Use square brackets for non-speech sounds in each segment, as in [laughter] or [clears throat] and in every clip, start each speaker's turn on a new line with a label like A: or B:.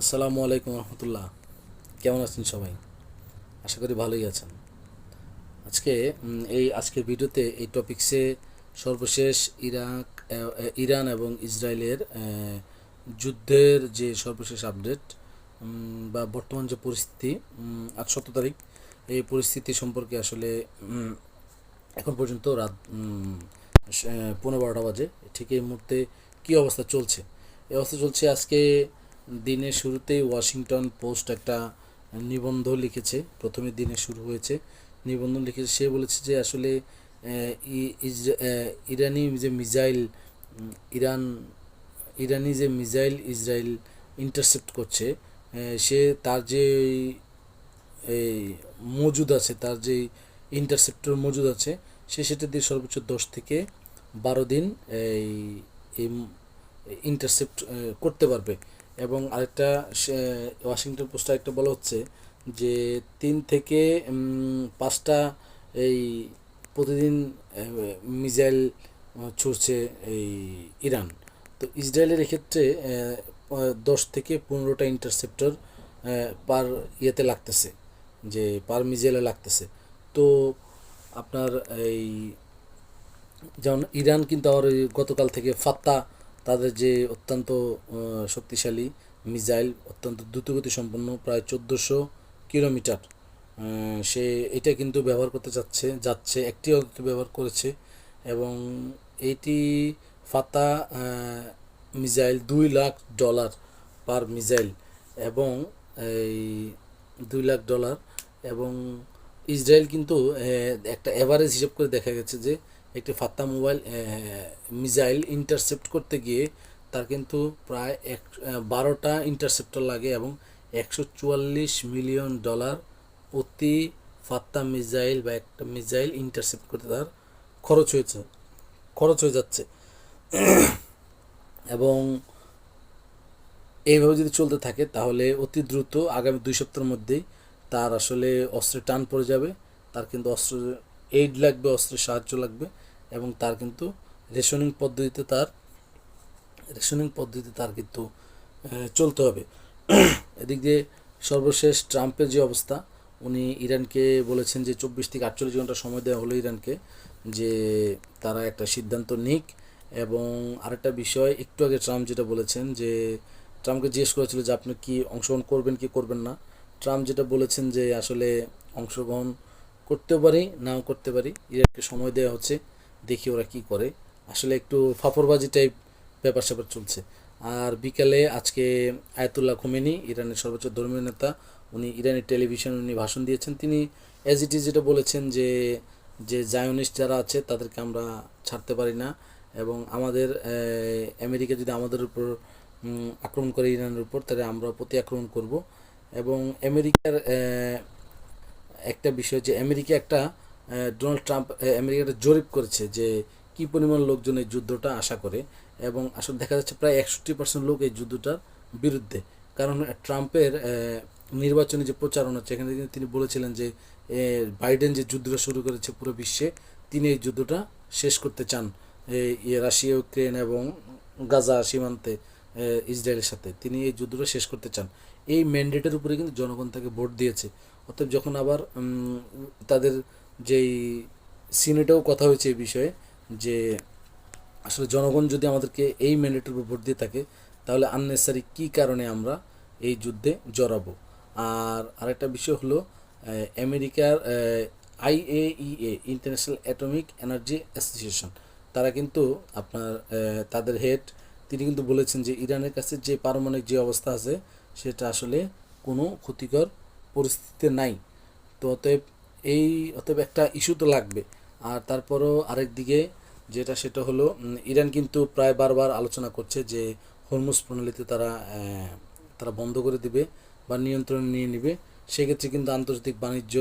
A: আসসালামু আলাইকুম রহমতুল্লাহ। কেমন আছেন সবাই? আশা করি ভালোই আছেন। আজকে এই আজকের ভিডিওতে এই টপিক্সে সর্বশেষ ইরাক ইরান এবং ইসরায়েলের যুদ্ধের যে সর্বশেষ আপডেট বা বর্তমান যে পরিস্থিতি আজ সতেরো তারিখ, এই পরিস্থিতি সম্পর্কে আসলে এখন পর্যন্ত রাত পনেরো বারোটা বাজে। ঠিক এই মুহূর্তে কী অবস্থা চলছে? এই অবস্থা চলছে আজকে দিনের শুরুতেই ওয়াশিংটন পোস্ট একটা নিবন্ধ লিখেছে প্রথমে দিনে শুরু হয়েছে নিবন্ধ লিখেছে। সে বলেছে যে আসলে ইরানি যে মিসাইল উম, ইরান ইরানি যে মিসাইল ইসরায়েল ইন্টারসেপ্ট করছে সে তার যে এই মজুদ আছে তার যে ইন্টারসেপ্টর মজুদ আছে সে সেটা দিয়ে সর্বোচ্চ দশ থেকে বারো দিন এই ইন্টারসেপ্ট করতে পারবে। এবং আরেকটা ওয়াশিংটন পোস্টে একটা বলা হচ্ছে যে তিন থেকে পাঁচটা এই প্রতিদিন মিসাইল ছুড়ছে এই ইরান। তো ইসরায়েলের এক্ষেত্রে দশ থেকে পনেরোটা ইন্টারসেপ্টর পার ইয়েতে লাগতেছে, যে পার মিসাইলে লাগতেছে। তো আপনার এই, যেমন ইরান কিন্তু আবার গতকাল থেকে ফাত্তা তাদের যে অত্যন্ত শক্তিশালী মিসাইল, অত্যন্ত দ্রুতগতি সম্পন্ন প্রায় চোদ্দোশো কিলোমিটার সে এটা কিন্তু ব্যবহার করতে চাচ্ছে, যাচ্ছে, একটি অন্তত ব্যবহার করেছে এবং এটি ফাতা মিসাইল দুই লাখ ডলার পার মিসাইল এবং এই দুই লাখ ডলার এবং ইসরায়েল কিন্তু একটা এভারেজ হিসেব করে দেখা গেছে যে একটি ফাত্তা মোবাইল মিসাইল ইন্টারসেপ্ট করতে গিয়ে তার কিন্তু প্রায় এক বারোটা ইন্টারসেপ্টর লাগে এবং একশো চুয়াল্লিশ মিলিয়ন ডলার অতি ফাত্তা মিসাইল বা একটা মিসাইল ইন্টারসেপ্ট করতে তার খরচ হয়েছে, খরচ হয়ে যাচ্ছে। [clears throat] এবং এইভাবে যদি চলতে থাকে তাহলে অতি দ্রুত আগামী দুই সপ্তাহের মধ্যেই তার আসলে অস্ত্রের টান পড়ে যাবে, তার কিন্তু অস্ত্র এইড লাগবে অস্ত্রের সাহায্য লাগবে। এবং তার কিন্তু রেশনিং পদ্ধতিতে তার রেশনিং পদ্ধতিতে তার কিন্তু চলতে হবে। [clears throat] এদিক দিয়ে সর্বশেষ ট্রাম্পের যে অবস্থা, উনি ইরানকে বলেছেন যে চব্বিশ থেকে আটচল্লিশ ঘণ্টা সময় দেওয়া হলো ইরানকে, যে তারা একটা সিদ্ধান্ত নিক। এবং আরেকটা বিষয়, একটু আগে ট্রাম্প যেটা বলেছেন যে, ট্রাম্পকে জিজ্ঞেস করেছিল যে আপনি কি অংশগ্রহণ করবেন কি করবেন না? ট্রাম্প যেটা বলেছেন যে আসলে অংশগ্রহণ করতে পারি, নাও করতে পারি, ইরানকে সময় দেওয়া হচ্ছে। দেখি ওরা কি করে। আসলে একটু ফাফরবাজি টাইপ ব্যাপার স্যাপার চলছে। আর বিকালে আজকে আয়াতুল্লাহ খোমেনি, ইরানের সর্বোচ্চ ধর্মীয় নেতা, উনি ইরানের টেলিভিশনে উনি ভাষণ দিয়েছেন। তিনি এজ ইট ইজ যেটা বলেছেন যে যে জায়নিস্ট যারা আছে, তাদেরকে আমরা ছাড়তে পারি না এবং আমাদের আমেরিকা যদি আমাদের উপর আক্রমণ করে ইরানের উপর, তাহলে আমরা প্রতি আক্রমণ করব। এবং আমেরিকার একটা বিষয় যে, আমেরিকা একটা ডোনাল্ড ট্রাম্প আমেরিকাটা জরিপ করেছে যে কি পরিমাণ লোকজন এই যুদ্ধটা আশা করে এবং আসলে দেখা যাচ্ছে প্রায় একষট্টি পার্সেন্ট লোক এই যুদ্ধটার বিরুদ্ধে। কারণ ট্রাম্পের নির্বাচনী যে প্রচারণা কিন্তু তিনি বলেছিলেন যে বাইডেন যে যুদ্ধটা শুরু করেছে পুরো বিশ্বে, তিনি এই যুদ্ধটা শেষ করতে চান। রাশিয়া, ইউক্রেন এবং গাজা সীমান্তে ইসরায়েলের সাথে তিনি এই যুদ্ধটা শেষ করতে চান। এই ম্যান্ডেটের উপরে কিন্তু জনগণ তাকে ভোট দিয়েছে। অতএব যখন আবার তাদের যেই সিনেটেও কথা হয়েছে এই বিষয়ে যে আসলে জনগণ যদি আমাদেরকে এই ম্যান্ডেটের উপর ভোট দিয়ে থাকে, তাহলে আননেসারি কী কারণে আমরা এই যুদ্ধে জড়াবো? আর আরেকটা বিষয় হলো আমেরিকার IAEA international atomic energy association তারা কিন্তু আপনার তাদের হেড, তিনি কিন্তু বলেছেন যে ইরানের কাছে যে পারমাণবিক যে অবস্থা আছে, সেটা আসলে কোনো ক্ষতিকর পরিস্থিতিতে নাই। তো অতএব এই অতএব একটা ইস্যু তো লাগবে। আর তারপরও আরেক দিকে যেটা সেটা হলো ইরান কিন্তু প্রায় বারবার আলোচনা করছে যে হরমুজ প্রণালীতে তারা তারা বন্ধ করে দিবে বা নিয়ন্ত্রণে নিয়ে নেবে। সেক্ষেত্রে কিন্তু আন্তর্জাতিক বাণিজ্য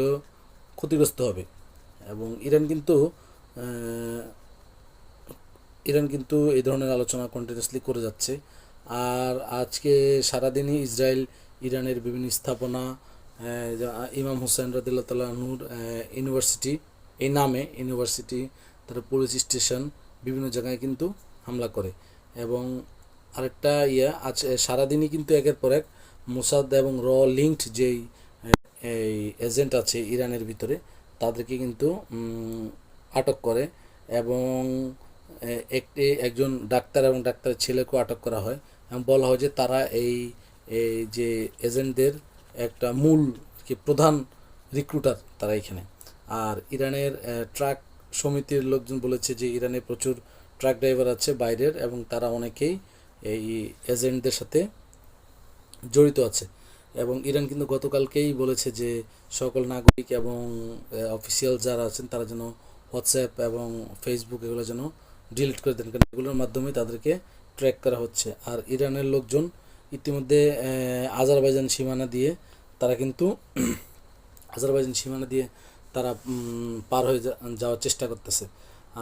A: ক্ষতিগ্রস্ত হবে। এবং ইরান কিন্তু ইরান কিন্তু এই ধরনের আলোচনা কন্টিনিউসলি করে যাচ্ছে। আর আজকে সারাদিনই ইসরায়েল, ইরানের বিভিন্ন স্থাপনা ইমাম হোসেন রাদিল্লা নূর ইউনিভার্সিটি, এই নামে ইউনিভার্সিটি, তার পুলিশ স্টেশন, বিভিন্ন জায়গায় কিন্তু হামলা করে। এবং আরেকটা ইয়ে আছে সারাদিনই কিন্তু একের পর এক মোসাদ এবং র লিঙ্কড যেই এই এজেন্ট আছে ইরানের ভিতরে, তাদেরকে কিন্তু আটক করে এবং একটি, একজন ডাক্তার এবং ডাক্তারের ছেলেকেও আটক করা হয়। এবং বলা হয় যে তারা এই এই যে এজেন্টদের একটা মূল কি প্রধান রিক্রুটার তারা এখানে। আর ইরানের ট্রাক সমিতির লোকজন বলেছে যে ইরানে প্রচুর ট্রাক ড্রাইভার আছে বাইরের এবং তারা অনেকেই এই এজেন্টদের সাথে জড়িত আছে। এবং ইরান কিন্তু গতকালকেই বলেছে যে সকল নাগরিক এবং অফিসিয়াল যারা আছেন তারা যেন হোয়াটসঅ্যাপ এবং ফেসবুক এগুলো যেন ডিলিট করে দেন। কারণ এগুলোর মাধ্যমে তাদেরকে ট্র্যাক করা হচ্ছে। আর ইরানের লোকজন ইতিমধ্যে আজারবাইজান সীমানা দিয়ে তারা কিন্তু, [clears throat] আজারবাইজান সীমানা দিয়ে তারা পার হয়ে যাওয়ার চেষ্টা করতেছে।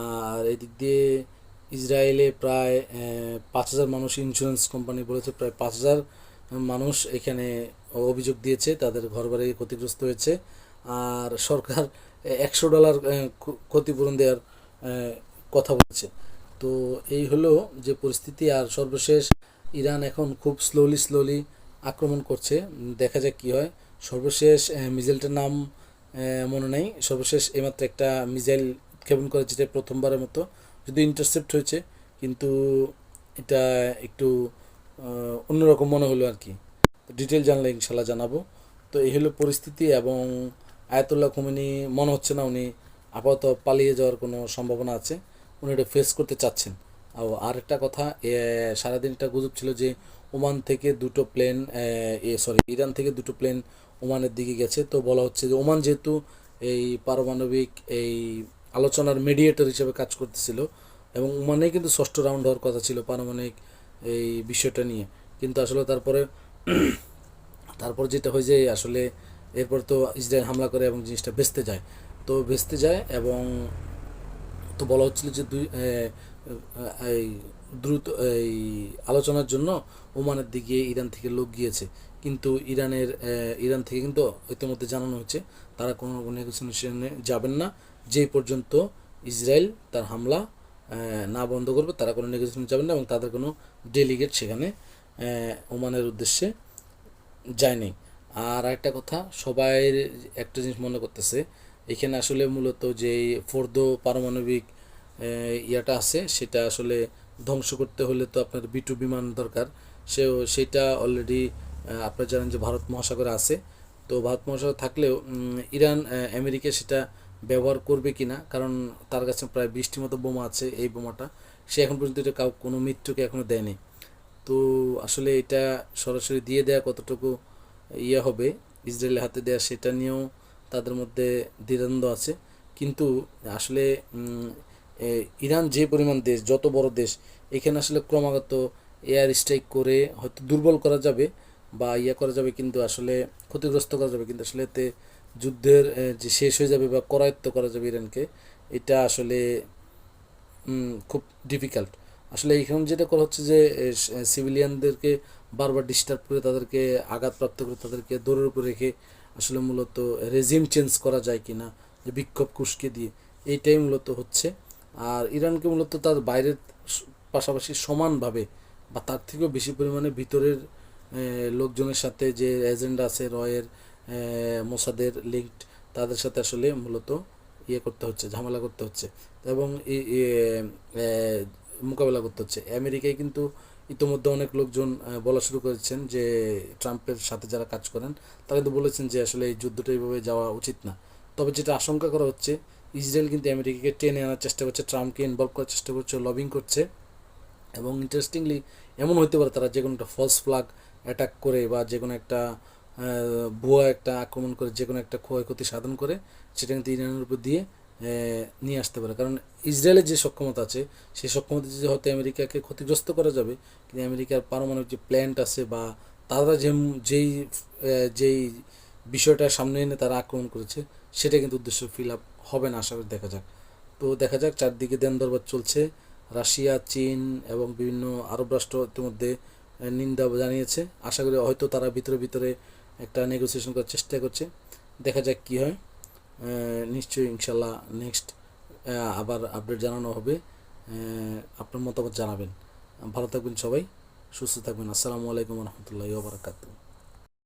A: আর এদিক দিয়ে ইসরায়েলে প্রায় পাঁচ হাজার মানুষ ইন্স্যুরেন্স কোম্পানি বলেছে, প্রায় পাঁচ হাজার মানুষ এখানে অভিযোগ দিয়েছে, তাদের ঘরবাড়ি ক্ষতিগ্রস্ত হয়েছে। আর সরকার একশো ডলার ক্ষতিপূরণ দেওয়ার কথা বলছে। তো এই হলো যে পরিস্থিতি, আর সর্বশেষ ইরান এখন খুব স্লোলি স্লোলি আক্রমণ করছে। দেখা যাক কি হয়। সর্বশেষ মিজাইলটার নাম মনে নেই। সর্বশেষ এইমাত্র একটা মিজাইল উৎক্ষেপণ করে যেটা প্রথমবারের মতো। যদি ইন্টারসেপ্ট হয়েছে, কিন্তু এটা একটু অন্যরকম মনে হলো আর কি। ডিটেল জানলে ইনশাল্লাহ জানাব। তো এই হলো পরিস্থিতি এবং আয়াতুল্লাহ খুমিনি, মনে হচ্ছে না উনি আপাতত পালিয়ে যাওয়ার কোনো সম্ভাবনা আছে। উনি এটা ফেস করতে চাচ্ছেন। আর একটা কথা সারাদিন একটা গুজব ছিল যে ওমান থেকে দুটো প্লেন, এ সরি ইরান থেকে দুটো প্লেন ওমানের দিকে গেছে। তো বলা হচ্ছে যে ওমান যেহেতু এই পারমাণবিক এই আলোচনার মিডিয়েটর হিসেবে কাজ করতেছিল এবং ওমানে কিন্তু ষষ্ঠ রাউন্ড হওয়ার কথা ছিল পারমাণবিক এই বিষয়টা নিয়ে। কিন্তু আসলে তারপরে, তারপর যেটা হয়ে যায় আসলে এরপর তো ইসরায়েল হামলা করে এবং জিনিসটা বেচতে যায়। তো বেচতে যায় এবং তো বলা হচ্ছিল যে দুই এই দ্রুত, এই আলোচনার জন্য ওমানের দিকে ইরান থেকে লোক গিয়েছে। কিন্তু ইরানের ইরান থেকে কিন্তু ইতিমধ্যে জানানো হয়েছে, তারা কোনো নেগোসিয়েশনে যাবেন না। যেই পর্যন্ত ইসরায়েল তার হামলা না বন্ধ করবে, তারা কোনো নেগোসিয়েশনে যাবেন না এবং তাদের কোনো ডেলিগেট সেখানে ওমানের উদ্দেশ্যে যায়নি আর একটা কথা, সবাই একটা জিনিস মনে করতেছে, এখানে আসলে মূলত যে ফোর্দ পারমাণবিক ইয়াটা আছে, সেটা আসলে ধ্বংস করতে হলে তো আপনার বি টু বিমান দরকার। সেও, সেটা অলরেডি আপনারা জানেন যে ভারত মহাসাগরে আছে। তো ভারত মহাসাগর থাকলেও ইরান আমেরিকা সেটা ব্যবহার করবে কিনা, কারণ তার কাছে প্রায় বিশটি মতো বোমা আছে এই বোমাটা। সে এখন পর্যন্ত এটা কাউ, কোনো মৃত্যুকে এখনও দেয়নি। তো আসলে এটা সরাসরি দিয়ে দেয়া কতটুকু ইয়ে হবে, ইসরায়েলের হাতে দেয়া সেটা নিয়েও তাদের মধ্যে দ্বিধাদ্বন্দ্ব আছে। কিন্তু আসলে ইরান যে পরিমাণ দেশ, যত বড় দেশ, এখানে আসলে ক্রমাগত এয়ার স্ট্রাইক করে হয়তো দুর্বল করা যাবে বা ইয়া করা যাবে কিন্তু আসলে ক্ষতিগ্রস্ত করা যাবে। কিন্তু আসলে এতে যুদ্ধের যে শেষ হয়ে যাবে বা করায়ত্ত করা যাবে ইরানকে, এটা আসলে খুব ডিফিকাল্ট আসলে এখানে যেটা করা হচ্ছে যে সিভিলিয়ানদেরকে বারবার ডিস্টার্ব করে তাদেরকে আঘাতপ্রাপ্ত করে তাদেরকে দৌড়ের উপর রেখে আসলে মূলত রেজিম চেঞ্জ করা যায় কিনা, যে বিক্ষোভ কুশকে দিয়ে এইটাই মূলত হচ্ছে। আর ইরানকে মূলত তার বাইরের পাশাপাশি সমানভাবে বা তার থেকেও বেশি পরিমাণে ভিতরের লোকজনের সাথে যে এজেন্ডা আছে রয়ের মোসাদের লিঙ্কড তাদের সাথে আসলে মূলত ইয়ে করতে হচ্ছে ঝামেলা করতে হচ্ছে এবং এ, মোকাবেলা করতে হচ্ছে। আমেরিকায় কিন্তু ইতোমধ্যে অনেক লোকজন বলা শুরু করেছেন যে ট্রাম্পের সাথে যারা কাজ করেন তারা কিন্তু বলেছেন যে আসলে এই যুদ্ধটা এইভাবে যাওয়া উচিত না। তবে যেটা আশঙ্কা করা হচ্ছে ইসরায়েল কিন্তু আমেরিকাকে টেনে আনার চেষ্টা করছে ট্রাম্পকে ইনভলভ করার চেষ্টা করছে লবিং করছে। এবং ইন্টারেস্টিংলি এমন হতে পারে তারা যে কোনো একটা ফলস ফ্লাগ অ্যাটাক করে বা যে কোনো একটা ভুয়া একটা আক্রমণ করে যে কোনো একটা ক্ষয়ক্ষতি সাধন করে, সেটা কিন্তু ইরানের উপর দিয়ে নিয়ে আসতে পারে। কারণ ইসরায়েলের যে সক্ষমতা আছে, সেই সক্ষমতা যদি হয়তো আমেরিকাকে ক্ষতিগ্রস্ত করা যাবে, কিন্তু আমেরিকার পারমাণবিক যে প্ল্যান্ট আছে বা তারা যে যেই যেই বিষয়টা সামনে এনে তারা আক্রমণ করেছে, সেটা কিন্তু উদ্দেশ্য ফিল আপ হবে না, আশা করি দেখা যাক। তো দেখা যাক, চারদিকে দেন দরবার চলছে। রাশিয়া, চীন এবং বিভিন্ন আরব রাষ্ট্র ইতিমধ্যে নিন্দা জানিয়েছে। আশা করি হয়তো তারা ভিতরে ভিতরে একটা নেগোসিয়েশন করার চেষ্টা করছে। দেখা যাক কি হয়। নিশ্চয়ই ইনশাল্লাহ নেক্সট আবার আপডেট জানানো হবে। আপনার মতামত জানাবেন। ভালো থাকবেন সবাই, সুস্থ থাকবেন। আসসালামু আলাইকুম রহমতুল্লাহ বারাকাতু